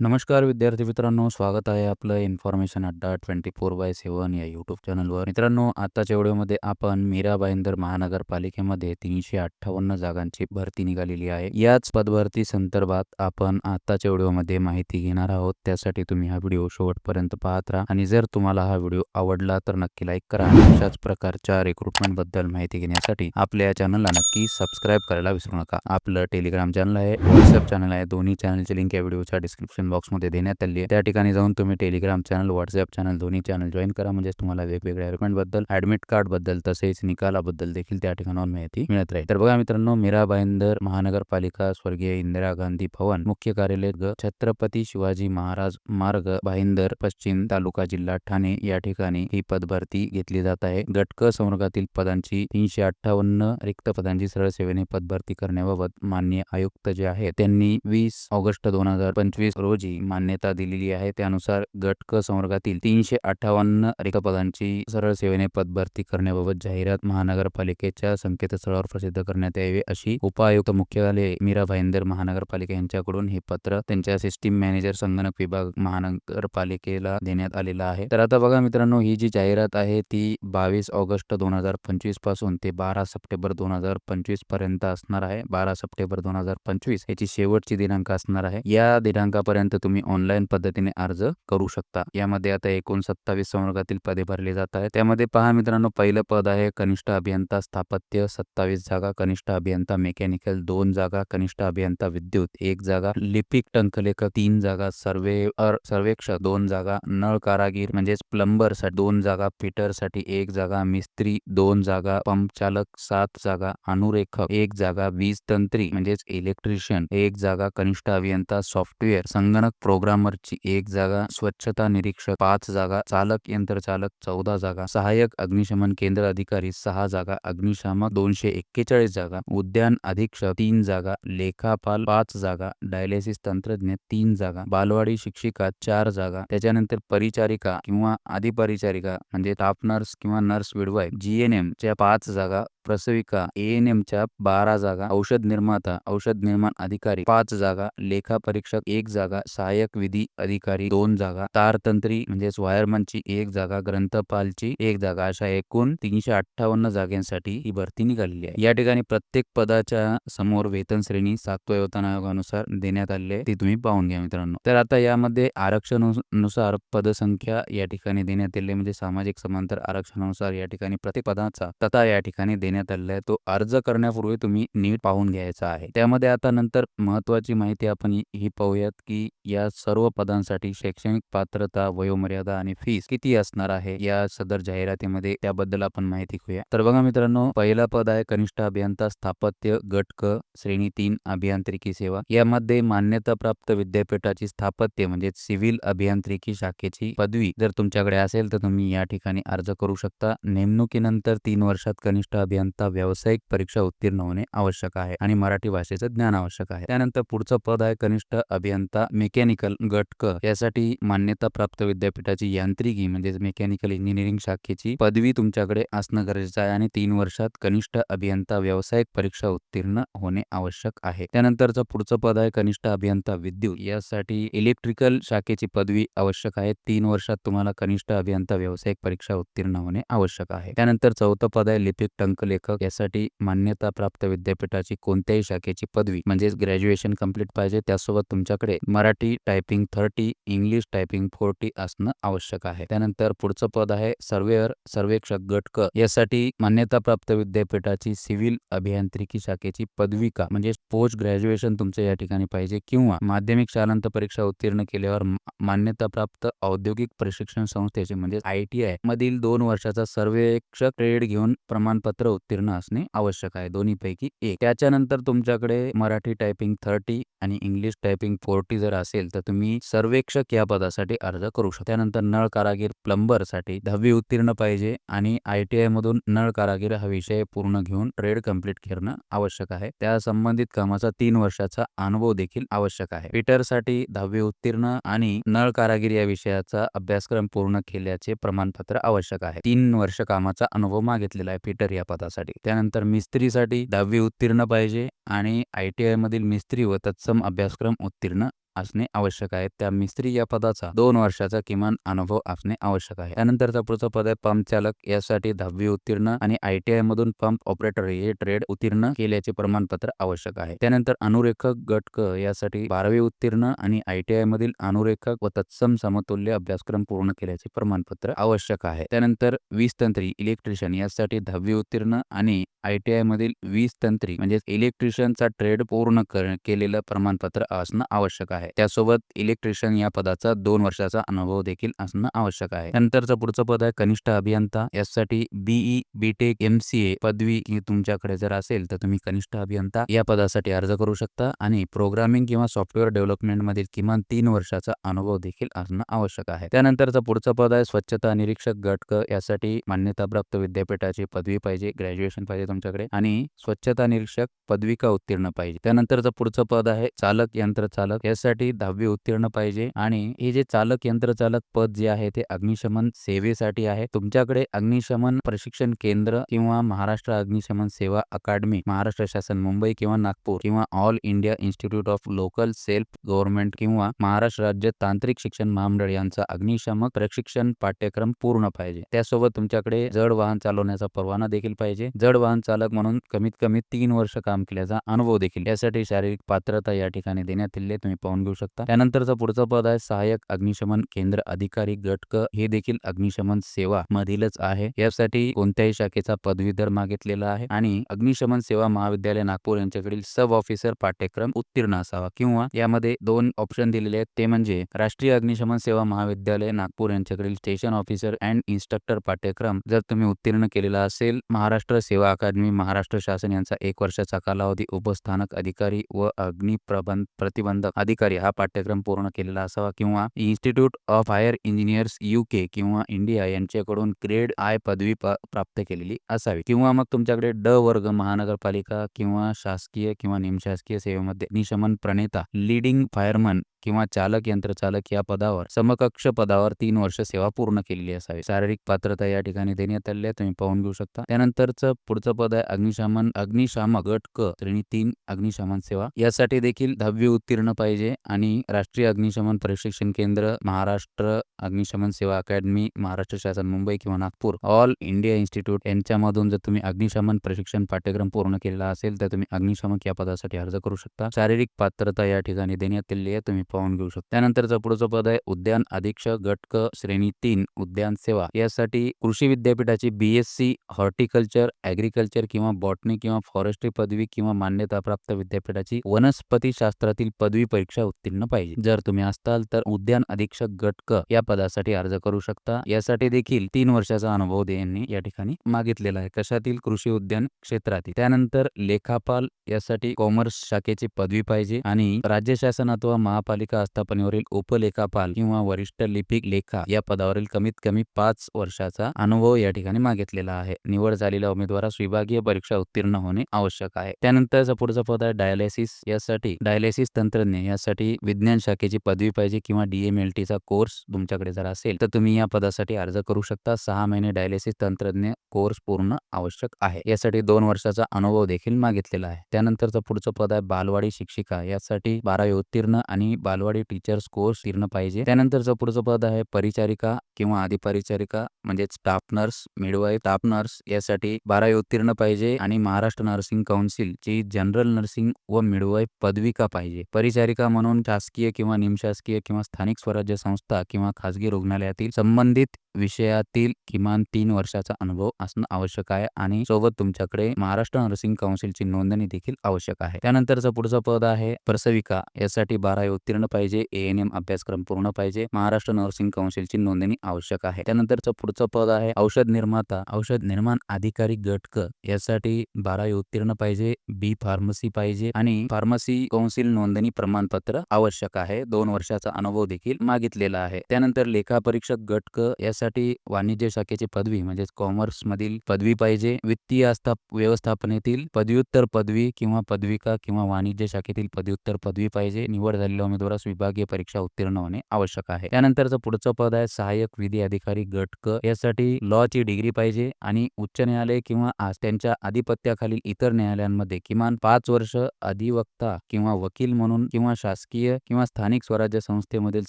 नमस्कार विद्यार्थी मित्रांनो स्वागत आहे आपलं इन्फॉर्मेशन अड्डा ट्वेंटी फोर बाय सेवन या यूट्यूब चॅनलवर मित्रांनो आताच्या व्हिडिओमध्ये आपण मीरा भाईंदर महानगरपालिकेमध्ये तीनशे अठ्ठावन्न जागांची भरती निघालेली आहे. याच पदभरती संदर्भात आपण आताच्या व्हिडिओमध्ये माहिती घेणार आहोत. त्यासाठी तुम्ही हा व्हिडिओ शेवटपर्यंत पाहत राहा आणि जर तुम्हाला हा व्हिडिओ आवडला तर नक्की लाईक करा. अशाच प्रकारच्या रिक्रुटमेंटबद्दल माहिती घेण्यासाठी आपल्या या चॅनलला नक्की सबस्क्राईब करायला विसरू नका. आपलं टेलिग्राम चॅनल आहे व्हॉट्सअप चॅनल आहे. दोन्ही चॅनलची लिंक या व्हिडिओच्या डिस्क्रिप्शन डिस्क्रिप्शनमध्ये देण्यात आली आहे. त्या ठिकाणी जाऊन तुम्ही टेलिग्राम चॅनल व्हॉट्सअप चॅनल दोन्ही चॅनल जॉईन करा. म्हणजे तुम्हाला वेगवेगळ्या बद्दल ऍडमिट कार्डबद्दल तसेच निकालाबद्दल देखील त्या ठिकाणावर माहिती मिळत राहील. तर बघा मित्रांनो मीरा भाईंदर महानगरपालिका स्वर्गीय इंदिरा गांधी भवन मुख्य कार्यालय छत्रपती शिवाजी महाराज मार्ग भाईंदर पश्चिम तालुका जिल्हा ठाणे. या ठिकाणी ही पदभरती घेतली जात आहे. गटक संवर्गातील पदांची तीनशे अठ्ठावन्न रिक्त पदांची सरळ सेवेने पदभरती करण्याबाबत मान्य आयुक्त जे आहेत त्यांनी वीस ऑगस्ट दोन हजार पंचवीस रोजी रोजी मान्यता दिलेली आहे त्यानुसार गट क संवर्गातील तीनशे अठ्ठावन्न रिक्तपदांची सरळ सेवेने पदभरती करण्याबाबत जाहिरात महानगरपालिकेच्या संकेतस्थळावर प्रसिद्ध करण्यात यावी अशी उपायुक्त मुख्यालय मीरा भाईंदर महानगरपालिका यांच्याकडून हे पत्र त्यांच्या सिस्टीम मॅनेजर संगणक विभाग महानगरपालिकेला देण्यात आलेला आहे. तर आता बघा मित्रांनो ही जी जाहिरात आहे ती बावीस ऑगस्ट दोन हजार पंचवीसपासून ते बारा सप्टेंबर दोन हजार पंचवीसपर्यंत असणार आहे. बारा सप्टेंबर दोन हजार पंचवीस याची शेवटची दिनांक असणार आहे. या दिनांकापर्यंत पर्यंत तुम्ही ऑनलाईन पद्धतीने अर्ज करू शकता. यामध्ये आता एकूण सत्तावीस संवर्गातील पदे भरली जात आहेत. त्यामध्ये पहा मित्रांनो पहिलं पद आहे कनिष्ठ अभियंता स्थापत्य सत्तावीस जागा कनिष्ठ अभियंता मेकॅनिकल दोन जागा कनिष्ठ अभियंता विद्युत एक जागा लिपिक टंकलेखक तीन जागा सर्वे सर्वेक्षक दोन जागा नळ कारागीर म्हणजेच प्लंबरसाठी दोन जागा फिटरसाठी एक जागा मिस्त्री दोन जागा पंप चालक सात जागा अनुरेखक एक जागा वीज तंत्री म्हणजेच इलेक्ट्रिशियन एक जागा कनिष्ठ अभियंता सॉफ्टवेअर संगणक प्रोग्रामरची एक जागा स्वच्छता निरीक्षक पाच जागा चालक यंत्र चालक चौदा जागा सहाय्यक अग्निशमन केंद्र अधिकारी सहा जागा अग्निशामक दोनशे एक्केचाळीस जागा उद्यान अधीक्षक तीन जागा लेखापाल पाच जागा डायलिसिस तंत्रज्ञ तीन जागा बालवाडी शिक्षिका चार जागा त्याच्यानंतर परिचारिका किंवा अधिपरिचारिका म्हणजे ताप नर्स किंवा नर्स विडवाय जीएनएम च्या पाच जागा प्रसविका एएनएम च्या बारा जागा औषध निर्माता औषध निर्माण अधिकारी पाच जागा लेखा परीक्षक एक जागा सहाय्यक विधी अधिकारी दोन जागा तारतंत्री म्हणजेच वायरमनची एक जागा ग्रंथपालची एक जागा अशा एकूण तीनशे अठ्ठावन्न जागांसाठी ही भरती निघालेली आहे. या ठिकाणी प्रत्येक पदाच्या समोर वेतन श्रेणी सातव्या वेतन आयोगानुसार देण्यात आले आहे ती तुम्ही पाहून घ्या मित्रांनो. तर आता यामध्ये आरक्षणानुसार पदसंख्या या ठिकाणी देण्यात आली म्हणजे सामाजिक समांतर आरक्षणानुसार या ठिकाणी प्रत्येक पदाचा तथा या ठिकाणी देण्यात आलेला आहे. तो अर्ज करण्यापूर्वी तुम्ही नीट पाहून घ्यायचा आहे. त्यामध्ये आता नंतर महत्वाची माहिती आपण ही पाहूयात की या सर्व पदांसाठी शैक्षणिक पात्रता वयोमर्यादा आणि फीस किती असणार आहे या सदर जाहिरातीमध्ये त्याबद्दल आपण माहिती घेऊया. तर बघा मित्रांनो पहिला पद आहे कनिष्ठ अभियंता स्थापत्य गटक श्रेणी तीन अभियांत्रिकी सेवा. यामध्ये मान्यता प्राप्त विद्यापीठाची स्थापत्य म्हणजे सिव्हिल अभियांत्रिकी शाखेची पदवी जर तुमच्याकडे असेल तर तुम्ही या ठिकाणी अर्ज करू शकता. नेमणुकीनंतर तीन वर्षात कनिष्ठ अभियंता व्यावसायिक परीक्षा उत्तीर्ण होणे आवश्यक आहे आणि मराठी भाषेचं ज्ञान आवश्यक आहे. त्यानंतर पुढचं पद आहे कनिष्ठ अभियंता मेकॅनिकल गटक. यासाठी मान्यता प्राप्त विद्यापीठाची यांत्रिकी म्हणजे मेकॅनिकल इंजिनिअरिंग शाखेची पदवी तुमच्याकडे असणं गरजेचं आहे आणि तीन वर्षात कनिष्ठ अभियंता व्यावसायिक परीक्षा उत्तीर्ण होणे आवश्यक आहे. त्यानंतरचं पुढचं पद आहे कनिष्ठ अभियंता विद्युत. यासाठी इलेक्ट्रिकल शाखेची पदवी आवश्यक आहे. तीन वर्षात तुम्हाला कनिष्ठ अभियंता व्यावसायिक परीक्षा उत्तीर्ण होणे आवश्यक आहे. त्यानंतर चौथं पद आहे लिपिक लेखक यासाठी मान्यता प्राप्त विद्यापीठाची कोणत्याही शाखेची पदवी म्हणजेच ग्रॅज्युएशन कंप्लीट पाहिजे त्यासोबत तुमच्याकडे Marathi typing thirty English typing forty असणं आवश्यक आहे. त्यानंतर पुढचं पद आहे सर्वेअर सर्वेक्षक गटक. यासाठी मान्यता प्राप्त विद्यापीठाची सिव्हिल अभियांत्रिकी शाखेची पदविका म्हणजे पोस्ट ग्रॅज्युएशन तुमचं या ठिकाणी पाहिजे किंवा माध्यमिक शालांत परीक्षा उत्तीर्ण केल्यावर मान्यता प्राप्त औद्योगिक प्रशिक्षण संस्थेचे म्हणजे आय टी आय मधील दोन वर्षाचा सर्वेक्षक ट्रेड घेऊन प्रमाणपत्र उत्तीर्ण असणे आवश्यक आहे दोन्हीपैकी एक. त्याच्यानंतर तुमच्याकडे मराठी टायपिंग थर्टी आणि इंग्लिश टायपिंग फोर्टी जर असेल तर तुम्ही सर्वेक्षक या पदासाठी अर्ज करू शकता. त्यानंतर नळ कारागीर प्लंबरसाठी दहावी उत्तीर्ण पाहिजे आणि आय टी आय मधून नळ कारागीर हा विषय पूर्ण घेऊन ट्रेड कंप्लीट करणं आवश्यक आहे. त्या संबंधित कामाचा तीन वर्षाचा अनुभव देखील आवश्यक आहे. पीटरसाठी दहावी उत्तीर्ण आणि नळ कारागीर या विषयाचा अभ्यासक्रम पूर्ण केल्याचे प्रमाणपत्र आवश्यक आहे. तीन वर्ष कामाचा अनुभव मागितलेला आहे फिटर या पदासाठी. त्यानंतर मिस्त्रीसाठी दहावी उत्तीर्ण पाहिजे आणि आय टी आय मधील मिस्त्री व तत्सम अभ्यासक्रम उत्तीर्ण असणे आवश्यक आहे. त्या मिस्त्री या पदाचा दोन वर्षाचा किमान अनुभव असणे आवश्यक आहे. त्यानंतरचा पुढचा पद आहे पंप चालक. यासाठी दहावी उत्तीर्ण आणि आयटीआय मधून पंप ऑपरेटर हे ट्रेड उत्तीर्ण केल्याचे प्रमाणपत्र आवश्यक आहे. त्यानंतर अनुरेखक गटक यासाठी बारावी उत्तीर्ण आणि आयटीआय मधील अनुरेखक व तत्सम समतुल्य अभ्यासक्रम पूर्ण केल्याचे प्रमाणपत्र आवश्यक आहे. त्यानंतर वीज तंत्री इलेक्ट्रिशियन यासाठी दहावी उत्तीर्ण आणि आयटीआय मधील वीज तंत्री म्हणजे इलेक्ट्रिशियनचा ट्रेड पूर्ण कर- केलेलं प्रमाणपत्र असणं आवश्यक आहे. त्यासोबत इलेक्ट्रिशियन या पदाचा दोन वर्षाचा अनुभव देखील असणं आवश्यक आहे. नंतरचं पुढचं पद आहे कनिष्ठ अभियंता. यासाठी BE BTech M C A पदवी तुमच्याकडे जर असेल तर तुम्ही कनिष्ठ अभियंता या पदासाठी अर्ज करू शकता आणि प्रोग्रामिंग किंवा सॉफ्टवेअर डेव्हलपमेंट मधील किमान तीन वर्षाचा अनुभव देखील असणं आवश्यक आहे. त्यानंतरचं पुढचं पद आहे स्वच्छता निरीक्षक गटक यासाठी मान्यताप्राप्त विद्यापीठाची पदवी पाहिजे ग्रॅज्युएशन पाहिजे तुमच्याकडे आणि स्वच्छता निरीक्षक पदविका उत्तीर्ण पाहिजे. त्यानंतरचं पुढचं पद आहे चालक यंत्र चालक यासाठी दहावी उत्तीर्ण पाहिजे. आणि हे जे चालक यंत्र चालक पद जे आहे ते अग्निशमन सेवेसाठी आहे. तुमच्याकडे अग्निशमन प्रशिक्षण केंद्र किंवा महाराष्ट्र अग्निशमन सेवा अकादमी महाराष्ट्र शासन मुंबई किंवा नागपूर किंवा all India institute of local self government किंवा महाराष्ट्र राज्य तांत्रिक शिक्षण महामंडळ यांचा अग्निशमक प्रशिक्षण पाठ्यक्रम पूर्ण पाहिजे. त्यासोबत तुमच्याकडे जड वाहन चालवण्याचा परवाना देखील पाहिजे. जड वाहन चालक म्हणून कमीत कमी तीन वर्ष काम केल्याचा अनुभव देखील. यासाठी शारीरिक पात्रता या ठिकाणी देण्यात आली तुम्ही पाहून घेऊ शकता. त्यानंतरचा पुढचा पद आहे सहाय्यक अग्निशमन केंद्र अधिकारी गट क. हे देखील अग्निशमन सेवा मधीलच आहे. यासाठी कोणत्याही शाखेचा पदवीधर मागितलेला आहे आणि अग्निशमन सेवा महाविद्यालय नागपूर यांच्याकडील सब ऑफिसर पाठ्यक्रम उत्तीर्ण असावा किंवा यामध्ये दोन ऑप्शन दिलेले आहेत. ते म्हणजे राष्ट्रीय अग्निशमन सेवा महाविद्यालय नागपूर यांच्याकडील स्टेशन ऑफिसर अँड इन्स्ट्रक्टर पाठ्यक्रम जर तुम्ही उत्तीर्ण केलेला असेल. महाराष्ट्र सेवा अकादमी महाराष्ट्र शासन यांचा एक वर्षाचा कालावधी उपस्थानक अधिकारी व अग्निप्रबंध प्रतिबंधक अधिकारी हा पाठ्यक्रम पूर्ण केलेला असावा किंवा institute of higher engineers UK किंवा इंडिया यांच्याकडून ग्रेड आय पदवी प्राप्त केलेली असावी. किंवा मग तुमच्याकडे ड वर्ग महानगरपालिका किंवा शासकीय किंवा निमशासकीय सेवेमध्ये निशमन प्रणेता लीडिंग फायरमन किंवा चालक यंत्रचालक या पदावर समकक्ष पदावर तीन वर्ष सेवा पूर्ण केलेली असावी. शारीरिक पात्रता या ठिकाणी देण्यात आली आहे तुम्ही पाहून घेऊ शकता. त्यानंतरचं पुढचं पद आहे अग्निशमन अग्निशामक गट क श्रेणी तीन अग्निशमन सेवा. यासाठी देखील दहावी उत्तीर्ण पाहिजे आणि राष्ट्रीय अग्निशमन प्रशिक्षण केंद्र महाराष्ट्र अग्निशमन सेवा अकॅडमी महाराष्ट्र शासन मुंबई किंवा नागपूर. ऑल इंडिया इन्स्टिट्यूट यांच्यामधून जर तुम्ही अग्निशमन प्रशिक्षण पाठ्यक्रम पूर्ण केलेला असेल तर तुम्ही अग्निशामक या पदासाठी अर्ज करू शकता. शारीरिक पात्रता या ठिकाणी देण्यात आलेली आहे तुम्ही पाहून घेऊ शकतो. त्यानंतरचं पुढचं पद आहे उद्यान अधीक्षक गटक श्रेणी तीन उद्यान सेवा. यासाठी कृषी विद्यापीठाची बीएससी हॉर्टिकल्चर ॲग्रिकल्चर किंवा बॉटनी किंवा फॉरेस्ट्री पदवी किंवा मान्यताप्राप्त विद्यापीठाची वनस्पती शास्त्रातील पदवी परीक्षा उत्तीर्ण पाहिजे. जर तुम्ही असताल तर उद्यान अधीक्षक गटक या पदासाठी अर्ज करू शकता. यासाठी देखील तीन वर्षाचा अनुभव यांनी या ठिकाणी मागितलेला आहे. कशातील? कृषी उद्यान क्षेत्रातील. त्यानंतर लेखापाल यासाठी कॉमर्स शाखेची पदवी पाहिजे आणि राज्य शासन अथवा महापालिका आस्थापनेवरील उपलेखापाल किंवा वरिष्ठ लिपिक लेखा या पदावरील कमीत कमी पाच वर्षाचा अनुभव या ठिकाणी मागितलेला आहे. निवड झालेल्या उमेदवारास विभागीय परीक्षा उत्तीर्ण होणे आवश्यक आहे. त्यानंतर पुढचं पद आहे डायलिसिस यासाठी डायलिसिस तंत्रज्ञ यासाठी विज्ञान शाखेची पदवी पाहिजे किंवा डीएमएलटी चा कोर्स तुमच्याकडे जर असेल तर तुम्ही या पदासाठी अर्ज करू शकता. सहा महिने डायलिसिस तंत्रज्ञ कोर्स पूर्ण आवश्यक आहे. यासाठी दोन वर्षाचा अनुभव देखील मागितलेला आहे. त्यानंतरचं पुढचं पद आहे बालवाडी शिक्षिका यासाठी बारावी उत्तीर्ण आणि बालवाडी टीचर्स कोर्स उत्तीर्ण पाहिजे. त्यानंतरचं पुढचं पद आहे परिचारिका किंवा अधिपरिचारिका म्हणजेच staff nurse midwife staff nurse यासाठी बारावी उत्तीर्ण पाहिजे आणि महाराष्ट्र नर्सिंग काउन्सिल ची जनरल नर्सिंग व मिडवाईफ पदविका पाहिजे. परिचारिका म्हणून शासकीय किंवा निमशासकीय किंवा स्थानिक स्वराज्य संस्था किंवा खासगी रुग्णालयातील संबंधित विषयातील किमान तीन वर्षाचा अनुभव असणं आवश्यक आहे आणि सोबत तुमच्याकडे महाराष्ट्र नर्सिंग काउन्सिलची नोंदणी देखील आवश्यक आहे. त्यानंतरचं पुढचं पद आहे प्रसविका यासाठी बारावी उत्तीर्ण पाहिजे. ए एन एम अभ्यासक्रम पूर्ण पाहिजे. महाराष्ट्र नर्सिंग काउन्सिलची नोंदणी आवश्यक आहे. त्यानंतरचं पुढचं पद आहे औषध निर्माता. औषध निर्माण अधिकारी गट क यासाठी बारावी उत्तीर्ण पाहिजे. बी फार्मसी पाहिजे आणि फार्मसी कौन्सिल नोंदणी प्रमाणपत्र आवश्यक आहे. दोन वर्षाचा अनुभव देखील मागितलेला आहे. त्यानंतर लेखा परीक्षक गट क यासाठी वाणिज्य शाखेची पदवी म्हणजे कॉमर्स मधील पदवी पाहिजे. वित्तीय आस्था व्यवस्थापनेतील पदव्युत्तर पदवी किंवा पदविका किंवा वाणिज्य शाखेतील पदव्युत्तर पदवी पाहिजे. निवड झालेल्या उमेदवार उमेदवारास विभागीय परीक्षा उत्तीर्ण होणे आवश्यक आहे. त्यानंतरचं पुढचं पद आहे सहाय्यक विधी अधिकारी गट क यासाठी लॉ ची डिग्री पाहिजे आणि उच्च न्यायालय किंवा आज त्यांच्या आधिपत्याखालील इतर न्यायालयांमध्ये किमान पाच वर्ष अधिवक्ता किंवा वकील म्हणून किंवा शासकीय किंवा स्थानिक स्वराज्य संस्थेमधील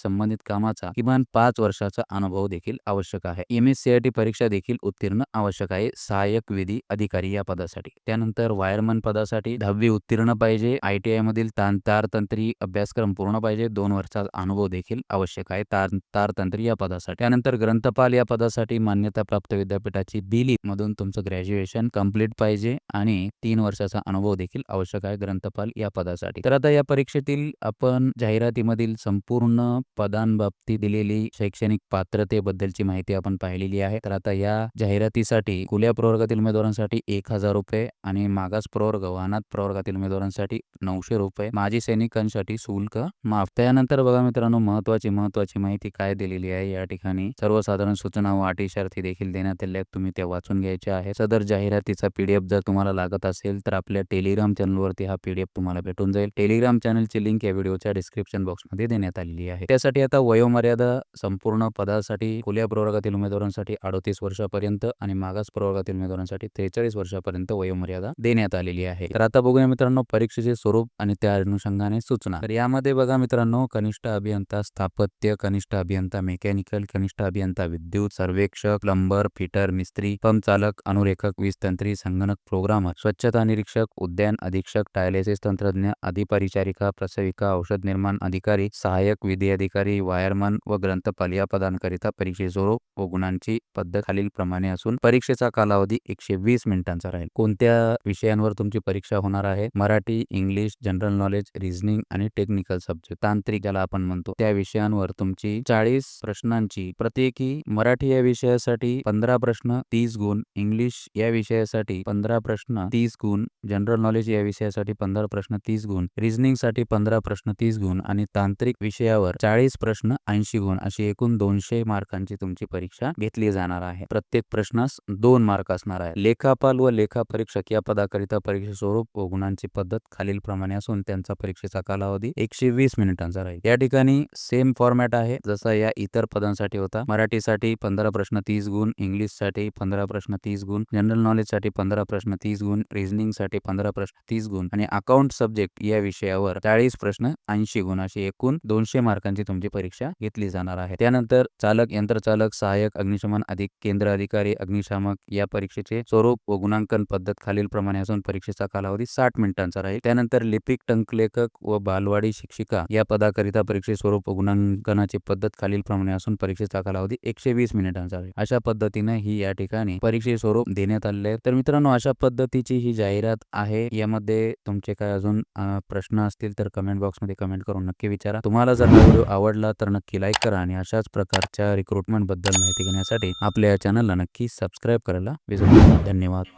संबंधित कामाचा किमान पाच वर्षाचा अनुभव देखील आवश्यक आहे. M S C I T परीक्षा देखील उत्तीर्ण आवश्यक आहे सहाय्यक विधी अधिकारी या पदासाठी. त्यानंतर वायरमन पदासाठी दहावी उत्तीर्ण पाहिजे आय टी आय मधील तान तंत्री अभ्यासक्रम पूर्ण पाहिजे. दोन वर्षाचा अनुभव देखील आवश्यक आहे. तार तारतंत्री या पदासाठी. त्यानंतर ग्रंथपाल या पदासाठी मान्यताप्राप्त विद्यापीठाची बिली मधून तुमचं ग्रॅज्युएशन कंप्लीट पाहिजे आणि तीन वर्षाचा अनुभव देखील आवश्यक आहे ग्रंथपाल या पदासाठी. तर आता या परीक्षेतील आपण जाहिरातीमधील संपूर्ण पदांबाबतीत दिलेली शैक्षणिक पात्रतेबद्दलची माहिती आपण पाहिलेली आहे. तर आता या जाहिरातीसाठी खुल्या प्रवर्गातील उमेदवारांसाठी एक हजार रुपये आणि मागास प्रवर्ग वाहनात प्रवर्गातील उमेदवारांसाठी नऊशे रुपये. माजी सैनिकांसाठी शुल्क माफ. त्यानंतर बघा मित्रांनो महत्वाची महत्वाची माहिती काय दिलेली आहे या ठिकाणी? सर्वसाधारण सूचना व अटी शर्ती देखील देण्यात आल्या आहेत. तुम्ही त्या वाचून घ्यायच्या आहे सदर जाहिरातीचा पीडीएफ जर तुम्हाला लागत असेल तर आपल्या टेलिग्राम चॅनलवरती हा पीडीएफ तुम्हाला भेटून जाईल. टेलिग्राम चॅनलची लिंक या व्हिडिओच्या डिस्क्रिप्शन बॉक्समध्ये देण्यात आलेली आहे. त्यासाठी आता वयोमर्यादा संपूर्ण पदासाठी खुल्या प्रवर्गातील उमेदवारांसाठी अडतीस वर्षापर्यंत आणि मागास प्रवर्गातील उमेदवारांसाठी त्रेचाळीस वर्षापर्यंत वयोमर्यादा देण्यात आलेली आहे. तर आता बघूया मित्रांनो परीक्षेचे स्वरूप आणि त्या अनुषंगाने सूचना. तर यामध्ये बघा मित्रांनो कनिष्ठ अभियंता स्थापत्य कनिष्ठ अभियंता मेकॅनिकल कनिष्ठ अभियंता विद्युत सर्वेक्षक प्लंबर फिटर मिस्त्री पंप चालक अनुरेखक वीज तंत्री संगणक प्रोग्रामर स्वच्छता निरीक्षक उद्यान अधीक्षक डायलिसिस तंत्रज्ञ अधिपरिचारिका प्रसविका औषध निर्माण अधिकारी सहाय्यक विधी अधिकारी वायरमन व ग्रंथपाल या पदांकरिता परीक्षे स्वरूप व गुणांची पद्धत खालील प्रमाणे असून परीक्षेचा कालावधी एकशे वीस मिनिटांचा राहील. कोणत्या विषयांवर तुमची परीक्षा होणार आहे? Marathi English general knowledge reasoning आणि टेक्निकल सब्जेक्ट. तांत्रिक ज्याला आपण म्हणतो. त्या विषयांवर तुमची चाळीस प्रश्नांची प्रत्येकी मराठी या विषयासाठी पंधरा प्रश्न तीस गुण इंग्लिश या विषयासाठी पंधरा प्रश्न तीस गुण जनरल नॉलेज या विषयासाठी पंधरा प्रश्न तीस गुण रिझनिंगसाठी पंधरा प्रश्न तीस गुण आणि तांत्रिक विषयावर चाळीस प्रश्न ऐंशी गुण अशी एकूण दोनशे मार्कांची तुमची परीक्षा घेतली जाणार आहे. प्रत्येक प्रश्नास दोन मार्क असणार आहे लेखापाल व लेखा परीक्षक या पदाकरिता परीक्षा स्वरूप व गुणांची पद्धत खालील प्रमाणे असून त्यांचा परीक्षेचा कालावधी एकशे वीस मिनिटांचा राहील. या ठिकाणी सेम फॉर्मॅट आहे. जसा या इतर पदांसाठी होता. मराठीसाठी पंधरा प्रश्न तीस गुण इंग्लिशसाठी पंधरा प्रश्न तीस गुण जनरल नॉलेजसाठी पंधरा प्रश्न तीस गुण रिझनिंगसाठी पंधरा प्रश्न तीस गुण आणि अकाउंट सब्जेक्ट या विषयावर चाळीस प्रश्न ऐंशी गुण अशी एकूण दोनशे मार्कांची तुमची परीक्षा घेतली जाणार आहे. त्यानंतर चालक यंत्रचालक सहाय्यक अग्निशमन अधिक केंद्र अधिकारी अग्निशामक या परीक्षेचे स्वरूप व गुणांकन पद्धत खालील प्रमाणे असून परीक्षेचा कालावधी साठ मिनिटांचा राहील. त्यानंतर लिपिक टंकलेखक व बालवाडी शिक्षिका या पदाकरिता परीक्षे स्वरूप गुणांकनाची पद्धत खालीलप्रमाणे असून परीक्षेचा कालावधी एकशे वीस मिनिटांचा आहे. अशा पद्धतीने ही या ठिकाणी परीक्षे स्वरूप देण्यात आलेले आहे तर मित्रांनो अशा पद्धतीची ही जाहिरात आहे. यामध्ये तुमचे काय अजून प्रश्न असतील तर कमेंट बॉक्समध्ये कमेंट करून नक्की विचारा. तुम्हाला जर हा व्हिडिओ आवडला तर नक्की लाईक करा आणि अशाच प्रकारच्या रिक्रुटमेंटबद्दल माहिती घेण्यासाठी आपल्या या चॅनलला नक्की सबस्क्राईब करायला विसरू नका. धन्यवाद.